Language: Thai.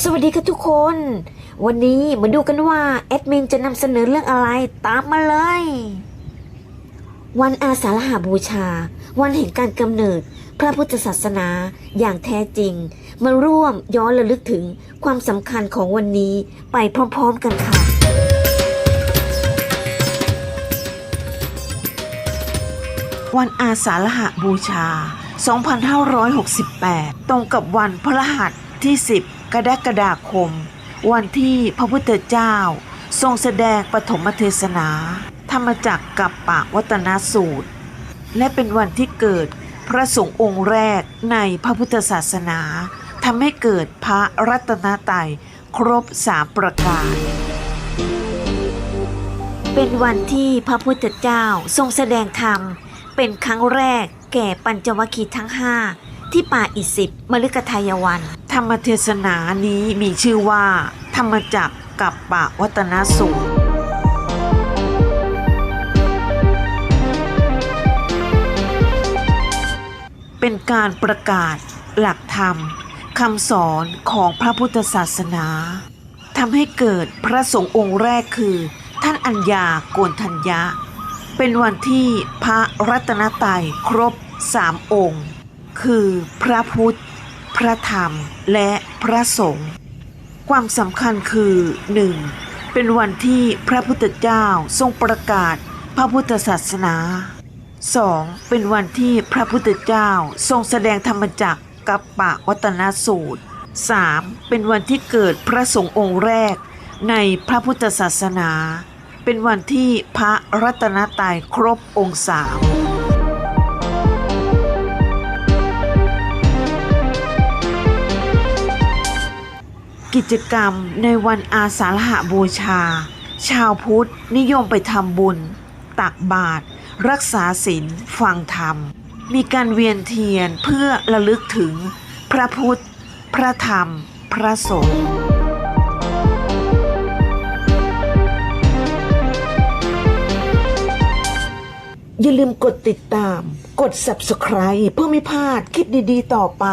สวัสดีค่ะทุกคน วันนี้มาดูกันว่าแอดมินจะนำเสนอเรื่องอะไรตามมาเลย วันอาสาฬหาบูชา วันแห่งการกำเนิด พระพุทธศาสนาอย่างแท้จริง มาร่วมย้อนระลึกถึงความสำคัญของวันนี้ไปพร้อมๆกันค่ะ วันอาสาฬหบูชา 2568 ตรงกับวันพฤหัสที่ 10 กรกฎาคม วันที่พระพุทธเจ้า ทรงแสดงปฐมเทศนา ธรรมจักกับปากวัตนสูตร และเป็นวันที่เกิดพระสงฆ์องค์แรกในพระพุทธศาสนาทำให้เกิดพระรัตนตรัยครบสามประการ เป็นวันที่พระพุทธเจ้าทรงแสดงธรรม เป็นครั้งแรกแก่ปัญจวัคคีย์ทั้งห้า ที่ป่าอิสิปมฤคทายวัน ธรรมเทศนานี้มีชื่อว่า ธรรมจักกับปะวัตนสูตรเป็นการประกาศ หลักธรรมคำสอนของพระพุทธศาสนาทำให้เกิดพระสงฆ์องค์แรกคือ ท่านอัญญาโกนทัญญะ เป็นวันที่พระรัตนตรัยครบสามองค์ คือพระพุทธ พระธรรม และพระสงฆ์ ความสำคัญคือ 1. เป็นวันที่พระพุทธเจ้าทรงประกาศพระพุทธศาสนา 2. เป็นวันที่พระพุทธเจ้าทรงแสดงธรรมจักรกับปะวัตนสูตร 3. เป็นวันที่เกิดพระสงฆ์องค์แรกในพระพุทธศาสนา เป็นวันที่พระรัตนตรัยครบองค์สาม กิจกรรมในวันอาสาฬหบูชา ชาวพุทธนิยมไปทำบุญ ตักบาตรรักษาศีลฟังธรรม มีการเวียนเทียนเพื่อระลึกถึง พระพุทธ พระธรรม พระสงฆ์อย่าลืมกดติดตาม กด subscribe เพื่อไม่พลาดคลิปดี ๆ ต่อไป